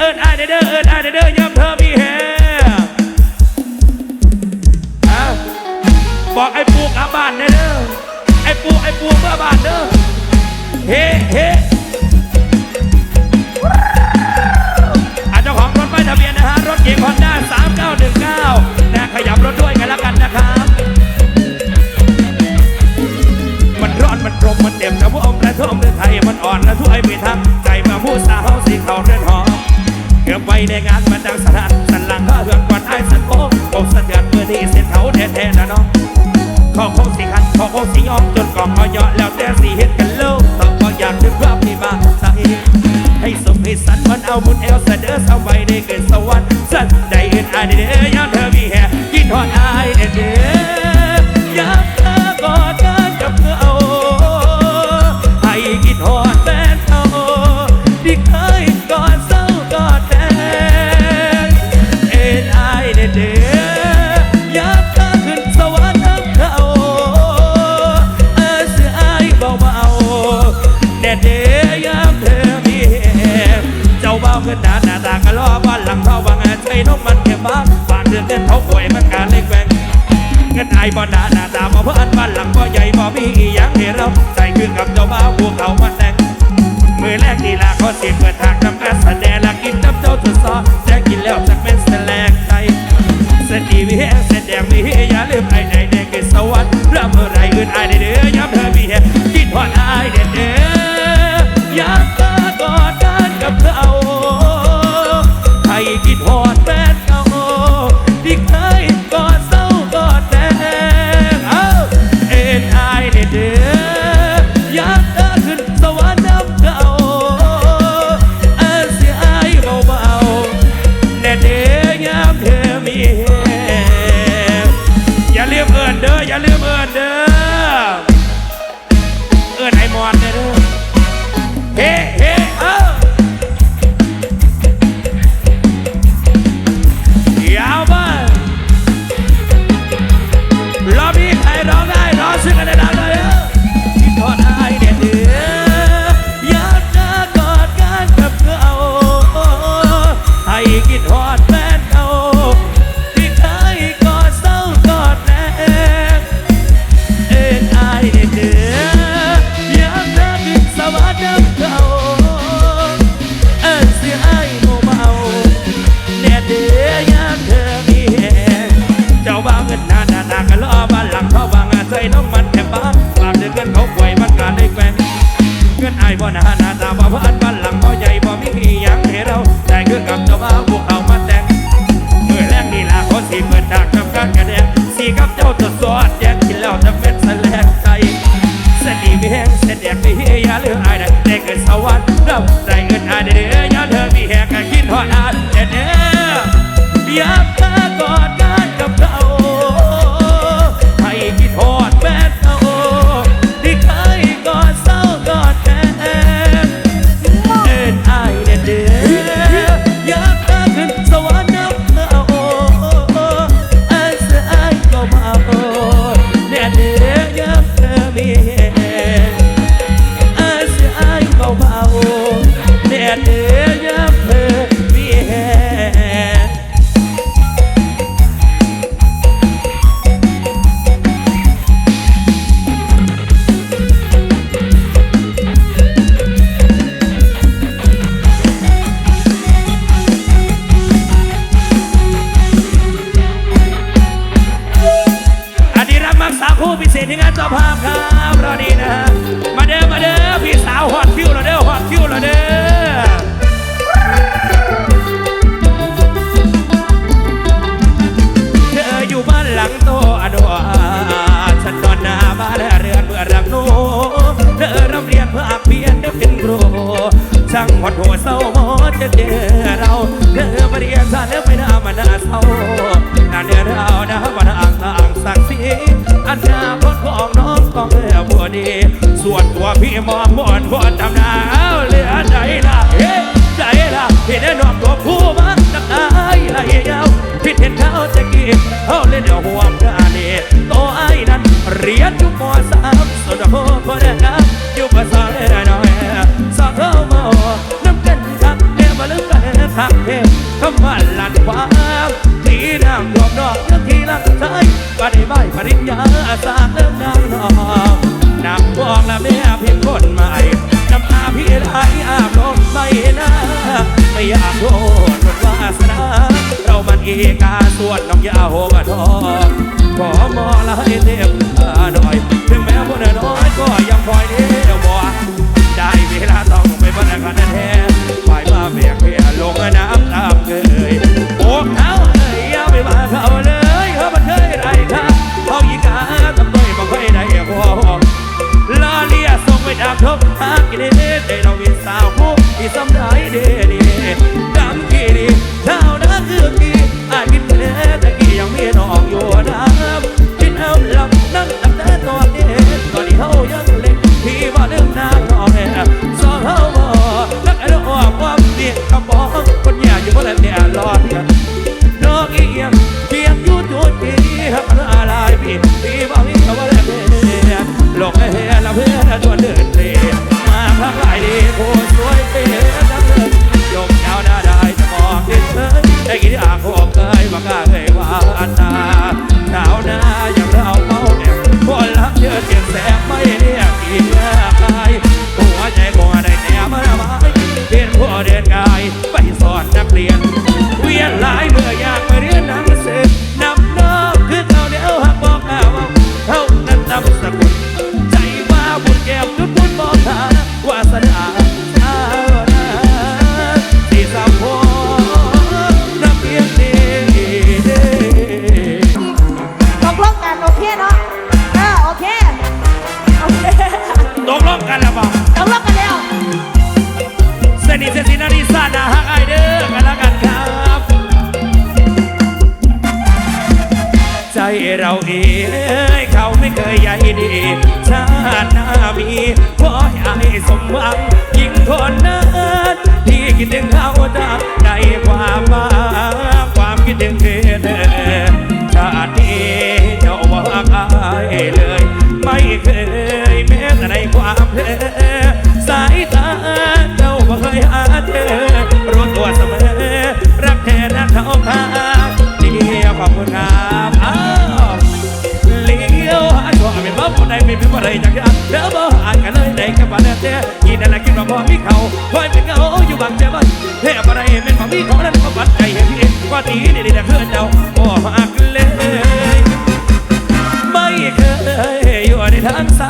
เอิญอายเด้อเอิญอายเด้อเด้อยามเธอมีแฮอะบอกไอ้ปูกลับบานเด้อไอ้ปูไอ้ปูเมื่อบานเด้อเฮ้เฮ้อะเจ้าของรถป้ายทะเบียนนะฮะรถเก๋งฮอนด้า3919นะขยับรถด้วยกันล้วกันนะครับ มันร้อนมันกลมมันเจ็บนะพวกอมและท่วมเรือนไทยมันอ่อนและถ้วยไม่ทัก ในงานมันดังสถานสันหลังก็เรือนกวนไอ้สันโอ้โอ้สะเทือนเมื่อนี้เส้นเขาแท้ๆนะน้องขอคงสิคันขอคงสิยอมจนกองก็ยอแล้วแต่สีเห็นกันเล่าต่อก็อยากถึงความที่มาใส่ให้สมให้สันมันเอาบุญเอลเสดอสบายได้เกินสวรรค์สันใจเห็นอายเด้อยามเธอมีแห่กินทอดอายเด้อ เงินไอ้บ่หนาหน้าตาบ่เพื่อนบ้านหลังบ่ใหญ่บ่มีอีหยังให้เราใจขึ้นกับเจ้าบ่าวพวกเขามาแต่งมือแรกนี่ลาขอเสียงเปิดทางทำการแสดงลักินน้ำเจ้าทดซอแจ้งกินแล้วจากเป็นแสลงใจเสตีวิเฮเสแดงวิเฮอย่าลืมไอ้ในเด็กสวรรค์เริ่มเมื่อไรอื่นไอ้เด้อย้ำ นไอ้บ่หนาหนาตาบ่พัน เด็ ส่วนตัวพี่มอมมอนพอตำนาเเหลือใจละเฮ้ใจละเห็นแน่นอกตัวผู้มันตักตายละเหี้ยวพี่เห็นเขาจะกินเอาเล่นห่วงกาเนโตไอ้นั้น เรียนอยู่มอสามสุดโหพอด้ครับอยู่ภาษาเล่นน้อยสาวเข้ามาน้ำกันทักเนี่ยมาลึกกันทักเทพคำว่าหลันควาทีน้ำรวมนอกเรื่องที่รักใจปฏิอ้ใบปริญญาสาเริ่มนางนอก นะบอกแล้วแม่เพิมพ์คนใหม่น้ำตาพี่ไรอาบลงใส่น้าไม่อยากโทษหมดวาสนาเรามันเอกาส่วนน้องยาโหกทองขอมอละให้เทพหน่อย ถึงแม้คนน้อยก็ยังคอยเดียวบอกได้เวลาต้องไปพัฒนันแท้ไปมาเบียกเบียลงน้ำตามเคยโอ้เขา ยจากเดือนเด้อบ่อาจกันเลยได้กับวันแต่กินอะไรกินบ่บ่มีเขาคอยเป็นเงาอยู่บางเจ้าบ้านเฮ้อะไรเป็นของพี่เขานั้นเขาปัดใจเห็นพี่เองว่าตีนี่นี่นะเคยเจ้าบ่หักเลยไม่เคยอยู่ในทางสาย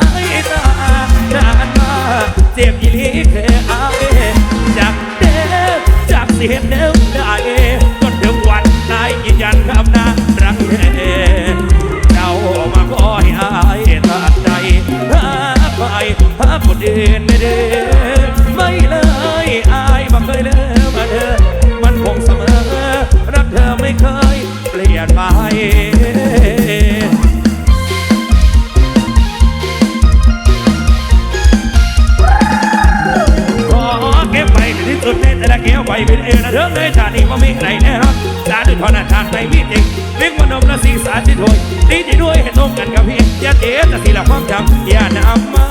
เลยชาตินี้บ่มีใครแน่นอนชาติทอนาชาติไม่มีจริงเลี้ยงมนมและศีสาสิถวยตีที่ด้วยเห็นตงกันกับพี่ยาเตะแต่ทีละความจำอย่านำมา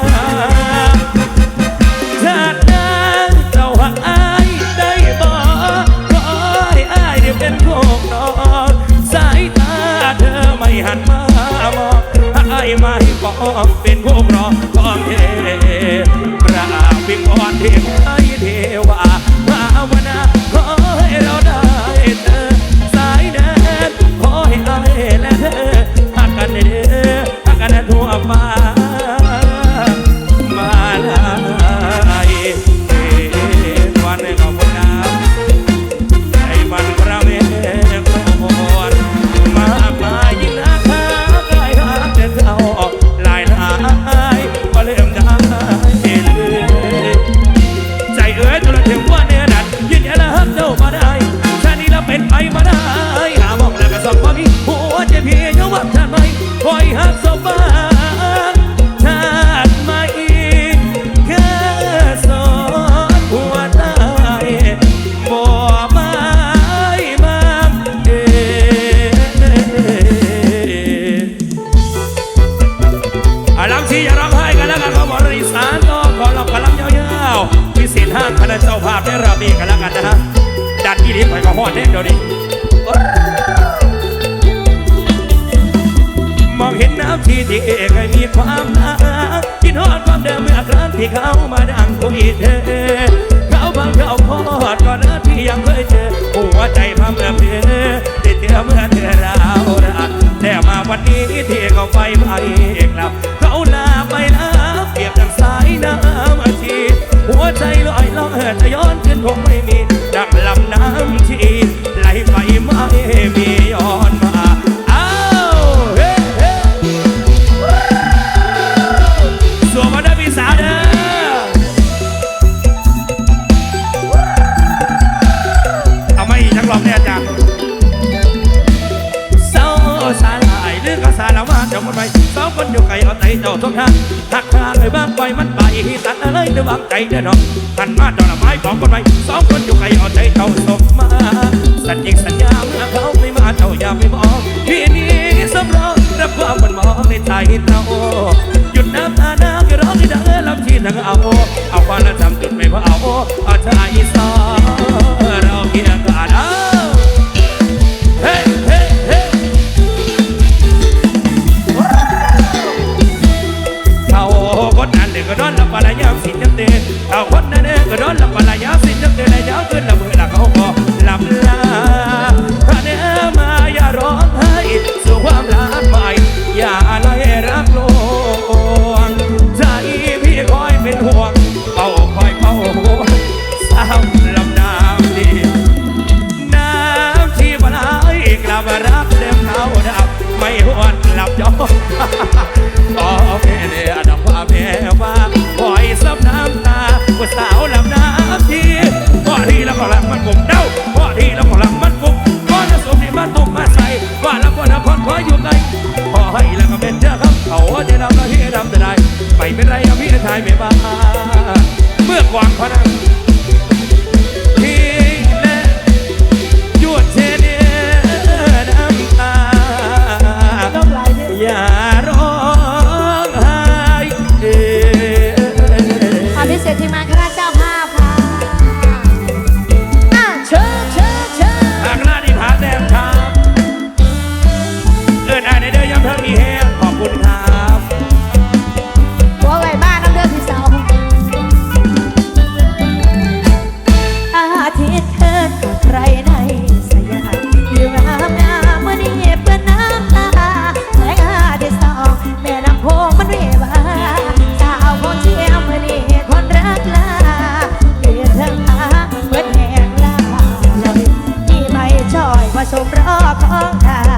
ชาติหน้าเจ้าหักอายได้บอกขอให้อายได้เป็นโวกนองสายตาเธอไม่หันมามองอายไม่บอกเป็นพวกรอของเทอพระวิงวอนเทพ วดก่อนเน้อที่ยังเคยเจอหัวใจพังระเพียติดเธอเมื่อเธอราวรักแต่มาวันนี้ที่เขาไปไปกลับ เขาลาไปแล้วเปียบดังสายน้ำอาชีหัวใจลอยล่องเหินจะย้อนขึ้นคงไม่ จ้ทุกทางหักทางเลยบ้างไปมันไปตัดอะไรระวังใจเด้อน้องทันมาดอกละไม้ของคนไปสองคนอยู่ใครเอาใจเจ้าสมมา สัญญิงสัญญาเมื่อเขาไม่มาเจ้าอย่าไปมองที่นี้สำรองรับความมันมองในใจเรา ให้แล้วก็เป็นเจ้าครับเขาจะนำเราที่ทำแต่ได้ไปไม่นไรเอาพี่ชายไม่มาเมื่อกวางพนัง มาชมรอบของเธอ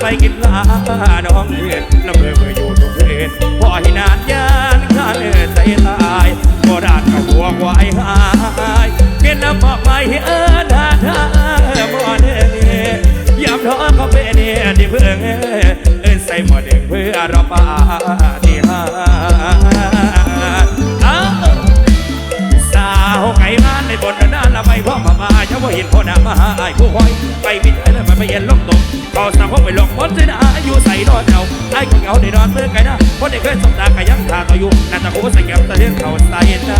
ไปกินลาน้องเล็ดน้ำเบื่เบอร์อยู่ทุกคืนพอให้นานยานข้าเนื้อใจตายบ่ดานกับหัววายหายเกินน้ำบอกไปเออดาดาบ่เนี่อยามท้อเขาเป็นเนี่ยดิเพื่งเอิ้นใส่หมอเด็กเพื่อรอป่า ยินพ่อหน้ามาหาไอ้ผู้คอยไปบิดไอ้แล้วมัไปเห็นลงตกต่อสาวพ่อไปลงพ้นเสนาอยุใส่นอนเอาไอ้คนเขาได้นอนเมื่อไงนะพ่อได้เคยสมตาก็ยังทาต่ออยู่น่าจะโกใส่แก้มตะเลี้ยงเขาใส่ตา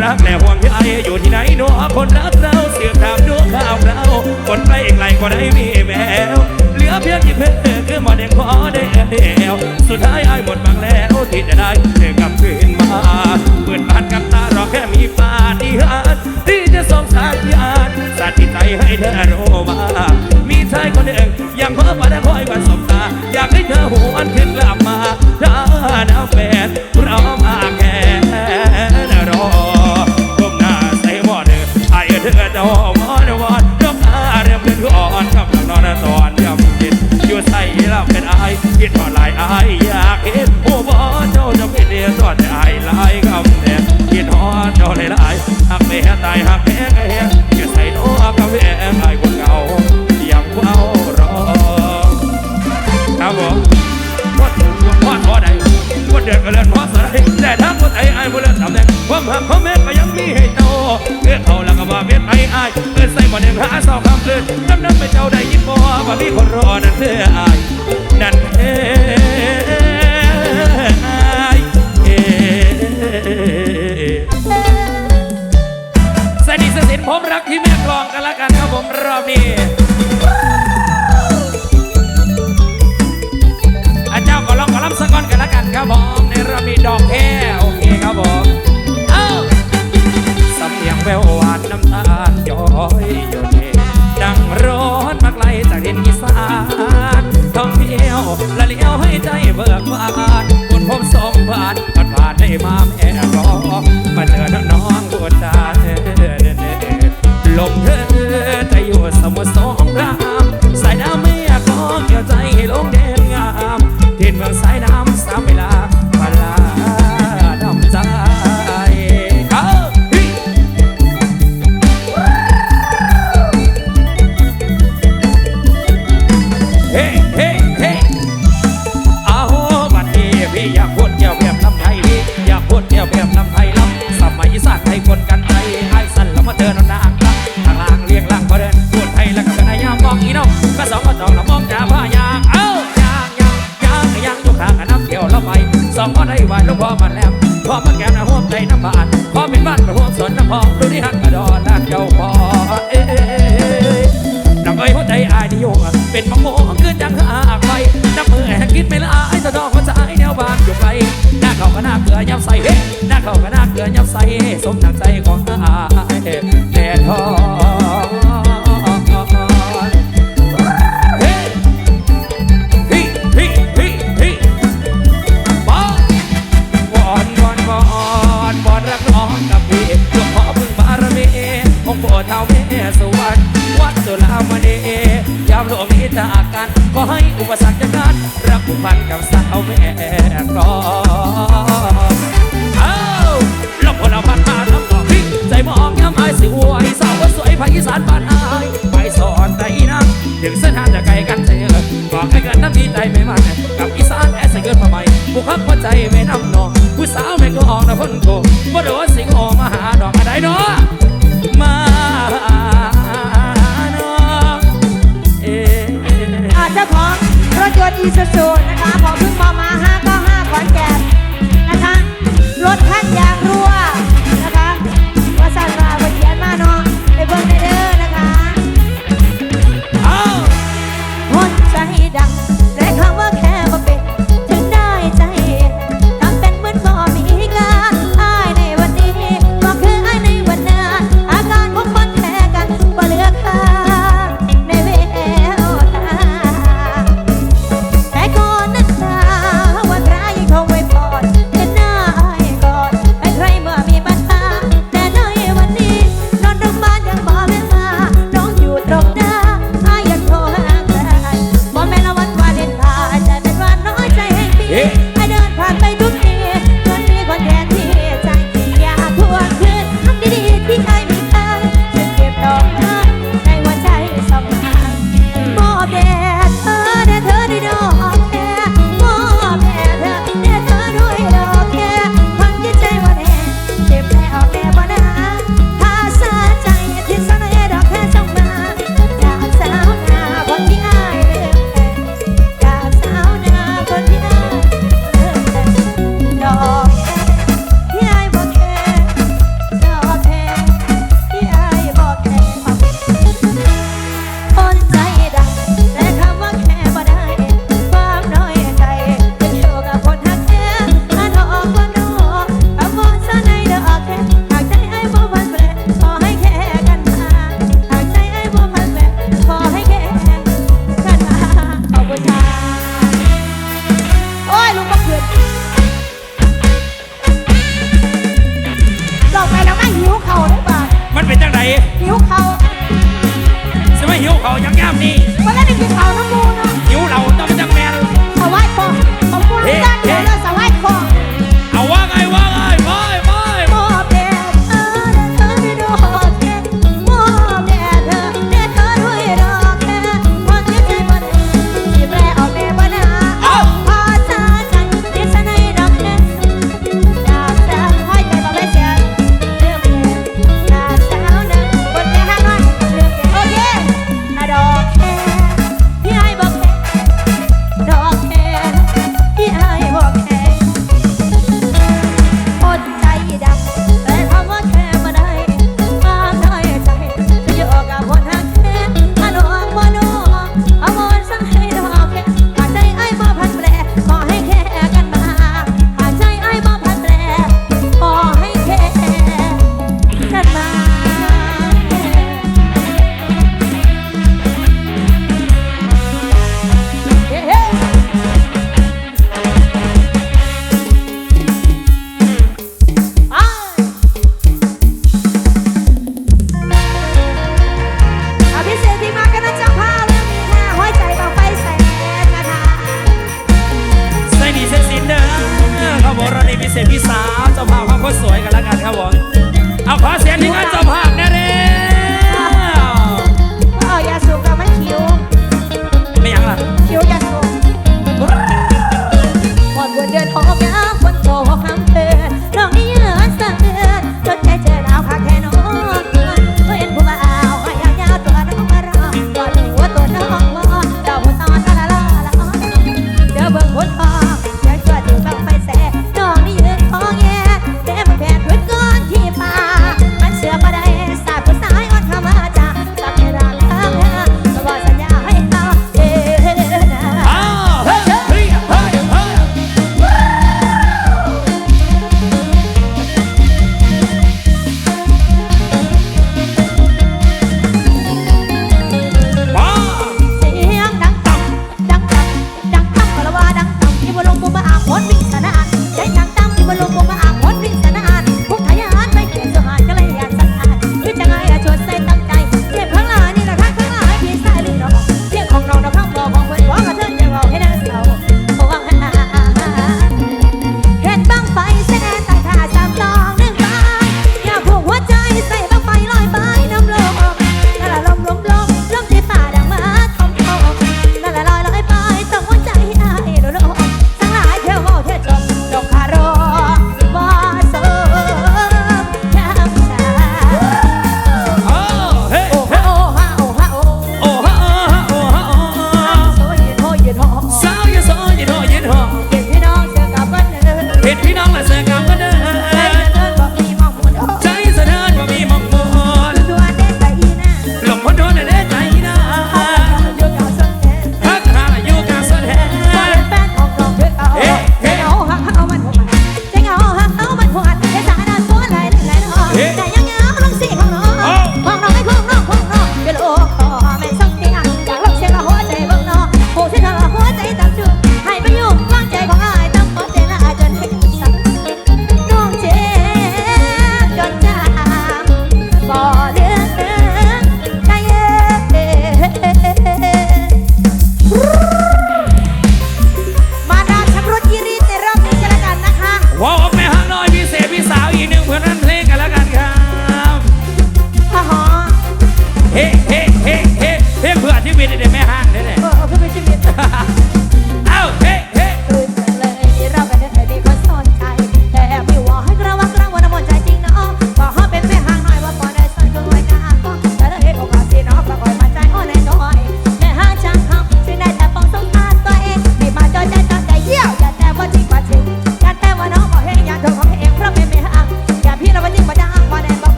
รักแต่ห่วงที่ไออยู่ที่ไหนหนูคนรักเราเสียกตามหนูข้าวเราคนไปอีกไหลก็ได้มีแมวเหลือเพียงที่เพื่อคือมอแดงขอได้แอวสุดท้ายไอ้หมดบางแล้วที่จะได้เธอกลับคืนมาเปิดบานกับตารอแค่มีฟ้าดีฮัท เม็ดไอ้ไอ้เปิใส่หมอแดงหาสองคำเพลินน้ำน้ำไปเจ้าได้ยินบ่ว่ามีคนรอนั่นเธอไอ้ยนั่นเธอ จากกันขอให้อุปสรรคจากการรักผูกพันกับสาวแม่กรอเอาคนเอาพันมาทำต่อพี่ใจมองย้ำอายสิอวยสาวสวยภาคอีสานบ้านอายไปสอนใจนะถึงเส้นทางจะไกลกันเจอบอกให้กันน้ำดีใจไม่มันกับอีสานแอสเกิดมาใหม่บุกคักหัวใจไม่น้ำนองผู้สาวไม่ก็ออกนะพ้นโกบ่โดนสิง